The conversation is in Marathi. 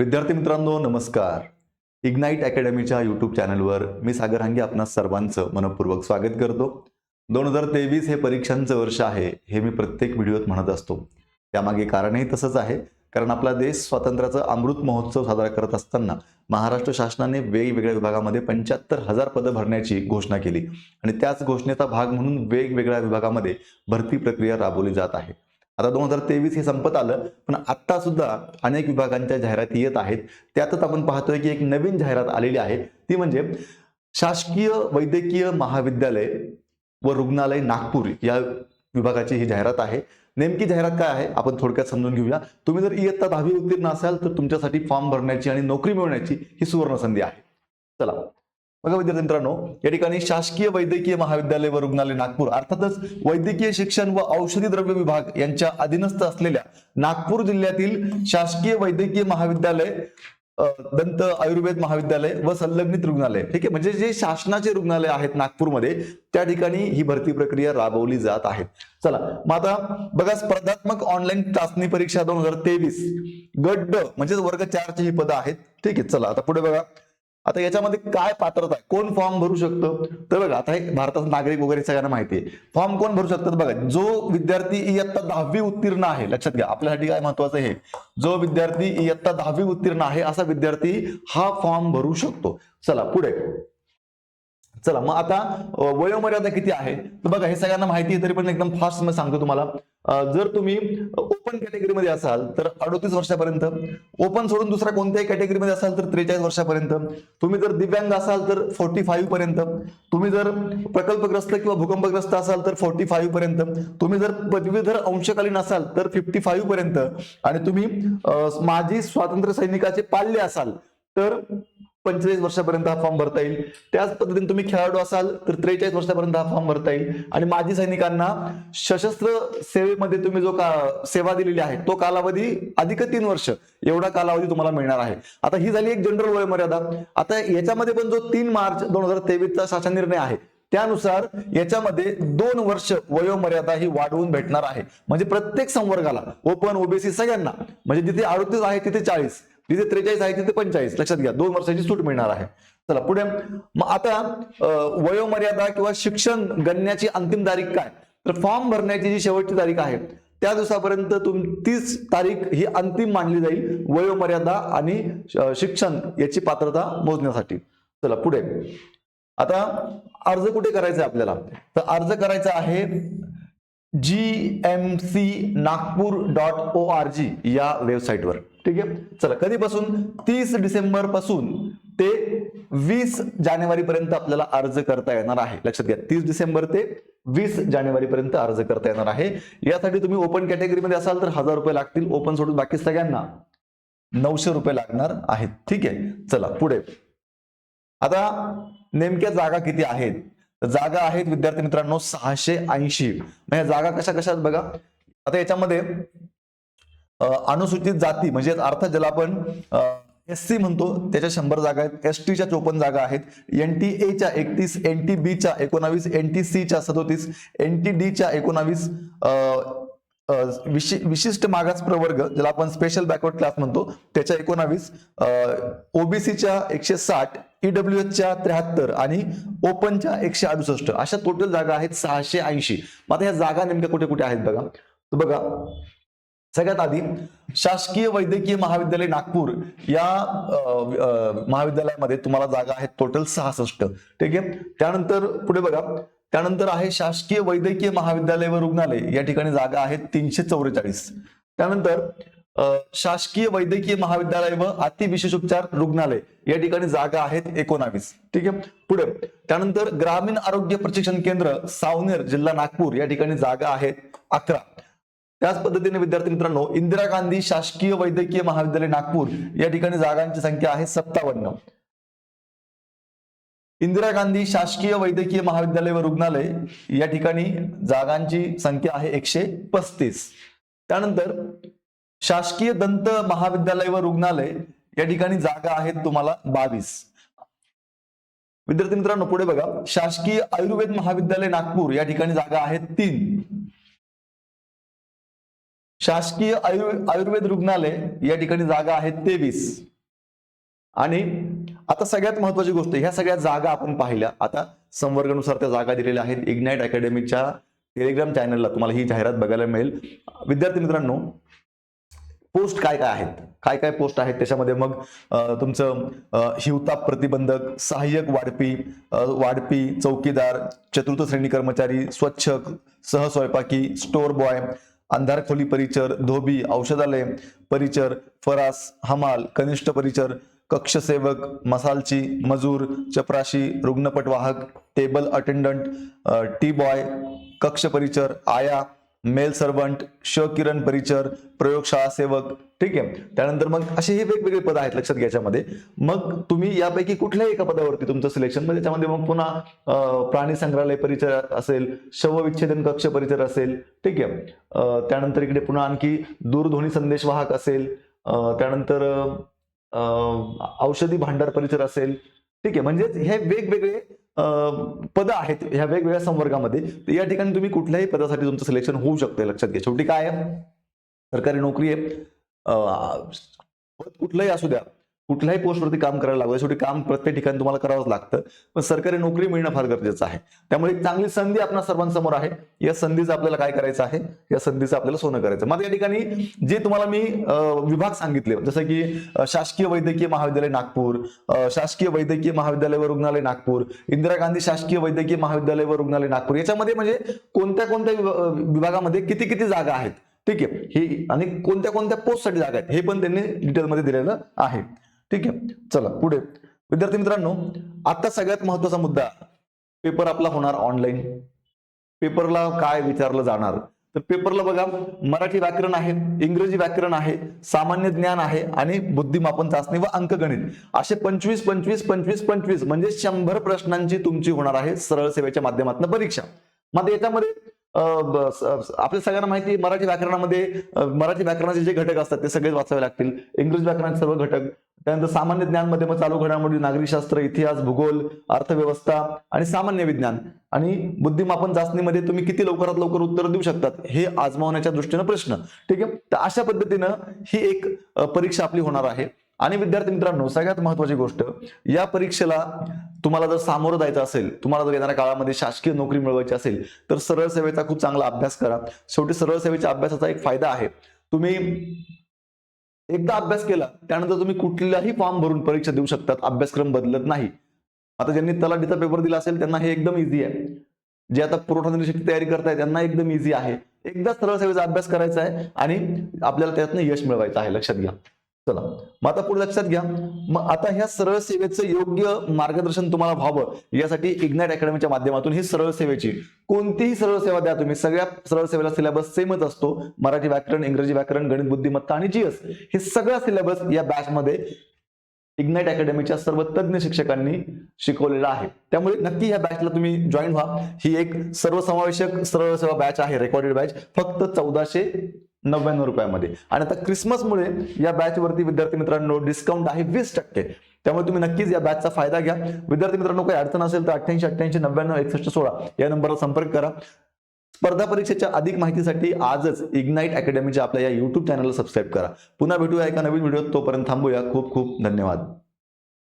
विद्यार्थी मित्रांनो नमस्कार. इग्नाईट अकॅडमीच्या यूट्यूब चॅनलवर मी सागर हांगे आपणा सर्वांचं मनपूर्वक स्वागत करतो. दोन हजार तेवीस हे परीक्षांचं वर्ष आहे हे मी प्रत्येक व्हिडिओत म्हणत असतो. त्यामागे कारणही तसंच आहे कारण आपला देश स्वातंत्र्याचा अमृत महोत्सव साजरा करत असताना महाराष्ट्र शासनाने वेगवेगळ्या विभागामध्ये पंच्याहत्तर हजार पदं भरण्याची घोषणा केली. आणि त्याच घोषणेचा भाग म्हणून वेगवेगळ्या विभागामध्ये भरती प्रक्रिया राबवली जात आहे. आता दोन हजार तेवीस हे संपत आलं पण आत्ता सुद्धा अनेक विभागांच्या जाहिराती येत आहेत. त्यातच आपण पाहतोय की एक नवीन जाहिरात आलेली आहे. ती म्हणजे शासकीय वैद्यकीय महाविद्यालय व रुग्णालय नागपूर या विभागाची ही जाहिरात आहे. नेमकी जाहिरात काय आहे? आपण थोडक्यात समजून घेऊया. तुम्ही जर इयत्ता दहावी उत्तीर्ण असाल तर तुमच्यासाठी फॉर्म भरण्याची आणि नोकरी मिळवण्याची ही सुवर्ण संधी आहे. चला. बघा विद्यार्थी मित्रांनो या ठिकाणी शासकीय वैद्यकीय महाविद्यालय व रुग्णालय नागपूर अर्थातच वैद्यकीय शिक्षण व औषधी द्रव्य विभाग यांच्या अधीनस्थ असलेल्या नागपूर जिल्ह्यातील शासकीय वैद्यकीय महाविद्यालय दंत आयुर्वेद महाविद्यालय व संलग्नित रुग्णालय. ठीक आहे? म्हणजे जे शासनाचे रुग्णालय आहेत नागपूरमध्ये त्या ठिकाणी ही भरती प्रक्रिया राबवली जात आहे. चला मग आता बघा स्पर्धात्मक ऑनलाईन चाचणी परीक्षा दोन हजार तेवीस गट ड म्हणजेच वर्ग चारची ही पदं आहेत. ठीक आहे चला आता पुढे बघा. आता याच्यामध्ये काय पात्रता आहे? कोण फॉर्म भरू शकतो? तर बघा आता हे भारताचा नागरिक वगैरे सगळ्यांना माहिती आहे. फॉर्म कोण भरू शकतात बघा जो विद्यार्थी इयत्ता दहावी उत्तीर्ण आहे लक्षात घ्या. आपल्यासाठी काय महत्वाचं आहे? जो विद्यार्थी इयत्ता दहावी उत्तीर्ण आहे असा विद्यार्थी हा फॉर्म भरू शकतो. चला पुढे. चला मग आता वयोमर्यादा किती आहे? तर बघा हे सगळ्यांना माहिती आहे तरी पण एकदम फास्ट मी सांगतो तुम्हाला. जर तुम्ही ओपन कॅटेगरीमध्ये असाल तर अडोतीस वर्षापर्यंत. ओपन सोडून दुसऱ्या कोणत्याही कॅटेगरीमध्ये असाल तर त्रेचाळीस वर्षापर्यंत. तुम्ही जर दिव्यांग असाल तर फोर्टी फाईव्ह पर्यंत. तुम्ही जर प्रकल्पग्रस्त किंवा भूकंपग्रस्त असाल तर फोर्टी फाईव्ह पर्यंत. तुम्ही जर पदवीधर अंशकालीन असाल तर फिफ्टी फाईव्ह पर्यंत. आणि तुम्ही माजी स्वातंत्र्य सैनिकाचे पाल्य असाल तर पंचेचाळीस वर्षापर्यंत हा फॉर्म भरता येईल. त्याच पद्धतीने तुम्ही खेळाडू असाल तर त्रेचाळीस वर्षापर्यंत हा फॉर्म भरता येईल. आणि माजी सैनिकांना सशस्त्र सेवेमध्ये तुम्ही जो का सेवा दिलेली आहे तो कालावधी अधिक तीन वर्ष. एवढा कालावधी तुम्हाला मिळणार आहे. आता ही झाली एक जनरल वयमर्यादा. आता याच्यामध्ये पण जो तीन मार्च दोन हजार तेवीसचा शासन निर्णय आहे त्यानुसार याच्यामध्ये दोन वर्ष वयोमर्यादा ही वाढवून भेटणार आहे. म्हणजे प्रत्येक संवर्गाला ओपन ओबीसी सगळ्यांना म्हणजे जिथे अडतीस आहे तिथे चाळीस. तिथे त्रेचाळीस आहे तिथे पंचेचाळीस लक्षात घ्या दोन वर्षाची सूट मिळणार आहे. चला पुढे. मग आता वयोमर्यादा किंवा शिक्षण गणण्याची अंतिम तारीख काय? तर फॉर्म भरण्याची जी शेवटची तारीख आहे त्या दिवसापर्यंत तुम तीच तारीख ही अंतिम मानली जाईल वयोमर्यादा आणि शिक्षण याची पात्रता मोजण्यासाठी. चला पुढे. आता अर्ज कुठे करायचा आहे आपल्याला? तर अर्ज करायचा आहे G M C Nagpur dot O R G या वेबसाईटवर. ठीक आहे? चला कधीपासून? तीस डिसेंबरपासून ते वीस जानेवारी पर्यंत आपल्याला अर्ज करता येणार आहे. लक्षात घ्या तीस डिसेंबर ते वीस जानेवारी पर्यंत अर्ज करता येणार आहे. यासाठी तुम्ही ओपन कॅटेगरीमध्ये असाल तर हजार रुपये लागतील. ओपन सोडून बाकी सगळ्यांना नऊशे रुपये लागणार आहेत. ठीक आहे? चला पुढे. आता नेमक्या जागा किती आहेत? जागा आहेत विद्यार्थी मित्रांनो सहाशे ऐंशी. म्हणजे जागा कशा कशा आहेत बघा? आता याच्यामध्ये अनुसूचित जाती म्हणजे अर्थ ज्याला आपण एस सी म्हणतो त्याच्या शंभर जागा आहेत. एस टीच्या चोपन्न जागा आहेत. एन टी एच्या एकतीस एन टी बीच्या एकोणावीस एन टी सीच्या सदोतीस एन टी डीच्या एकोणावीस विशि- विशिष्ट मागास प्रवर्ग ज्याला आपण स्पेशल बॅकवर्ड क्लास म्हणतो त्याच्या एकोणावीस ओबीसीच्या एकशे साठ ईडब्ल्यू एचच्या त्र्याहत्तर आणि ओपनच्या एकशे अडुसष्ट. अशा टोटल जागा आहेत सहाशे ऐंशी. मग आता ह्या जागा नेमक्या कुठे कुठे आहेत बघा? तर बघा सगळ्यात आधी शासकीय वैद्यकीय महाविद्यालय नागपूर या महाविद्यालयामध्ये तुम्हाला जागा आहेत टोटल सहासष्ट. ठीक आहे? त्यानंतर पुढे बघा. त्यानंतर आहे शासकीय वैद्यकीय महाविद्यालय व रुग्णालय. या ठिकाणी जागा आहेत तीनशे चौवेचाळीस. त्यानंतर शासकीय वैद्यकीय महाविद्यालय व अतिविशेषोपचार रुग्णालय. या ठिकाणी जागा आहेत एकोणावीस. ठीक आहे? पुढे. त्यानंतर ग्रामीण आरोग्य प्रशिक्षण केंद्र सावनेर जिल्हा नागपूर. या ठिकाणी जागा आहेत अकरा. त्याच पद्धतीने विद्यार्थी मित्रांनो इंदिरा गांधी शासकीय वैद्यकीय महाविद्यालय नागपूर या ठिकाणी जागांची संख्या आहे सत्तावन्न. इंदिरा गांधी शासकीय वैद्यकीय महाविद्यालय व रुग्णालय या ठिकाणी जागांची संख्या आहे एकशे पस्तीस. त्यानंतर शासकीय दंत महाविद्यालय व रुग्णालय या ठिकाणी जागा आहेत तुम्हाला बावीस. विद्यार्थी मित्रांनो पुढे बघा. शासकीय आयुर्वेद महाविद्यालय नागपूर या ठिकाणी जागा आहेत तीन. शासकीय आयु आयुर्वेद रुग्णालय या ठिकाणी जागा आहेत तेवीस. आणि आता सगळ्यात महत्वाची गोष्ट ह्या सगळ्या जागा आपण पाहिल्या. आता संवर्गानुसार त्या जागा दिलेल्या आहेत. इग्नाइट अकॅडमीच्या टेलिग्राम चॅनलला तुम्हाला ही जाहिरात बघायला मिळेल. विद्यार्थी मित्रांनो पोस्ट काय काय आहेत? काय काय पोस्ट आहेत? त्याच्यामध्ये मग तुमचं हिवताप प्रतिबंधक सहाय्यक वाढपी वाढपी चौकीदार चतुर्थ श्रेणी कर्मचारी स्वच्छक सहस्वयंपाकी स्टोर बॉय अंधार खोली परिचर धोबी औषधालय परिचर फरास हमाल कनिष्ठ परिचर कक्षसेवक मसालची मजूर चपराशी रुग्णपटवाहक टेबल अटेंडंट टी बॉय कक्ष परिचर आया मेल सर्वंट श किरण परिचर प्रयोगशाळा सेवक ठीक आहे? त्यानंतर मग असे हे वेगवेगळे पद आहेत लक्षात घ्यायच्यामध्ये. मग तुम्ही यापैकी कुठल्याही एका पदावरती तुमचं सिलेक्शन म्हणजे त्याच्यामध्ये मग पुन्हा प्राणी संग्रहालय परिचर असेल शवविच्छेदन कक्ष परिचर असेल ठीक आहे? त्यानंतर इकडे पुन्हा आणखी दूरध्वनी संदेश वाहक असेल त्यानंतर औषधी भांडार परिचर असेल ठीक आहे? म्हणजेच हे वेगवेगळे पद आहेत ह्या वेगवेगळ्या संवर्गामध्ये. तर या ठिकाणी तुम्ही कुठल्याही पदासाठी तुमचं सिलेक्शन होऊ शकते लक्षात घ्या. शेवटी काय आहे? सरकारी नोकरी आहे. पद कुठलंही असू द्या. कुठल्याही पोस्टवरती काम करायला लागतं शेवटी काम प्रत्येक ठिकाणी तुम्हाला करावंच लागतं. पण सरकारी नोकरी मिळणं फार गरजेचं आहे. त्यामुळे एक चांगली संधी आपल्या सर्वांसमोर आहे. या संधीचं आपल्याला काय करायचं आहे? या संधीचं आपल्याला सोनं करायचं मग या ठिकाणी जे तुम्हाला मी विभाग सांगितले जसं की शासकीय वैद्यकीय महाविद्यालय नागपूर शासकीय वैद्यकीय महाविद्यालय व रुग्णालय नागपूर इंदिरा गांधी शासकीय वैद्यकीय महाविद्यालय व रुग्णालय नागपूर याच्यामध्ये म्हणजे कोणत्या कोणत्या विभागामध्ये किती किती जागा आहेत? ठीक आहे. ही आणि कोणत्या कोणत्या पोस्टसाठी जागा आहेत? हे पण त्यांनी डिटेलमध्ये दिलेलं आहे. ठीक आहे. चला पुढे. विद्यार्थी मित्रांनो आता सगळ्यात महत्त्वाचा मुद्दा पेपर आपला होणार ऑनलाईन पेपरला काय विचारलं जाणार? तर पेपरला बघा मराठी व्याकरण आहे इंग्रजी व्याकरण आहे सामान्य ज्ञान आहे आणि बुद्धिमापन चाचणी व अंकगणित. असे पंचवीस पंचवीस पंचवीस पंचवीस म्हणजे शंभर प्रश्नांची तुमची होणार आहे सरळ सेवेच्या माध्यमातून परीक्षा. मग याच्यामध्ये आपल्या सगळ्यांना माहिती मराठी व्याकरणामध्ये मराठी व्याकरणाचे जे घटक असतात ते सगळेच वाचावे लागतील. इंग्रजी व्याकरणाचे सर्व घटक त्यानंतर सामान्य ज्ञानमध्ये मग चालू घडामोडी नागरिकशास्त्र इतिहास भूगोल अर्थव्यवस्था आणि सामान्य विज्ञान. आणि बुद्धिमापन चाचणीमध्ये तुम्ही किती लवकरात लवकर उत्तर देऊ शकतात हे आजमावण्याच्या दृष्टीनं प्रश्न. ठीक आहे? तर अशा पद्धतीनं ही एक परीक्षा आपली होणार आहे. आणि विद्यार्थी मित्रांनो सगळ्यात महत्वाची गोष्ट या परीक्षेला तुम्हाला जर सामोरं जायचं असेल तुम्हाला जर येणाऱ्या काळामध्ये शासकीय नोकरी मिळवायची असेल तर सरळ सेवेचा खूप चांगला अभ्यास करा. शेवटी सरळ सेवेच्या अभ्यासाचा एक फायदा आहे. तुम्ही एकदा अभ्यास केला त्यानंतर तुम्ही कुठलाही फॉर्म भरून परीक्षा देऊ शकतात. अभ्यासक्रम बदलत नाही. आता ज्यांनी तलाठीचा पेपर दिला असेल त्यांना हे एकदम इझी आहे. जे आता पुरवठा निरीक्षक तयारी करताय त्यांना एकदम इझी आहे. एकदा सरळ सेवेचा अभ्यास करायचा आहे आणि आपल्याला त्यातनं यश मिळवायचं आहे. लक्षात घ्या. चला मग आता पुढे लक्षात घ्या. मग आता ह्या सरळ सेवेचं योग्य मार्गदर्शन तुम्हाला व्हावं यासाठी इग्नाइट अकॅडमीच्या माध्यमातून ही सरळ सेवेची कोणतीही सरळ सेवा द्या तुम्ही. सगळ्या सरळ सेवेला सिलेबस सेमच असतो. मराठी व्याकरण इंग्रजी व्याकरण गणित बुद्धिमत्ता आणि जीएस हे सगळा सिलेबस या बॅच मध्ये इग्नाइट अकॅडमीच्या सर्व तज्ज्ञ शिक्षकांनी शिकवलेला आहे. त्यामुळे नक्की या बॅचला तुम्ही जॉईन व्हा. ही एक सर्वसमावेशक सरळ सेवा बॅच आहे रेकॉर्डेड बॅच फक्त चौदाशे नव्याण्णव रुपयामध्ये. आणि आता क्रिसमसमुळे या बॅच वरती विद्यार्थी मित्रांनो डिस्काउंट आहे वीस टक्के. त्यामुळे तुम्ही नक्कीच या बॅचचा फायदा घ्या. विद्यार्थी मित्रांनो काही अडचण असेल तर अठ्ठ्याऐंशी अठ्ठ्याऐंशी नव्याण्णव एकसष्ट सोळा या नंबरवर संपर्क करा. स्पर्धा परीक्षेच्या अधिक माहितीसाठी आजच इग्नाइट अकॅडमीच्या आपल्या या युट्यूब चॅनलला सबस्क्राईब करा. पुन्हा भेटूया एका नवीन व्हिडिओत तोपर्यंत थांबूया. खूप खूप धन्यवाद.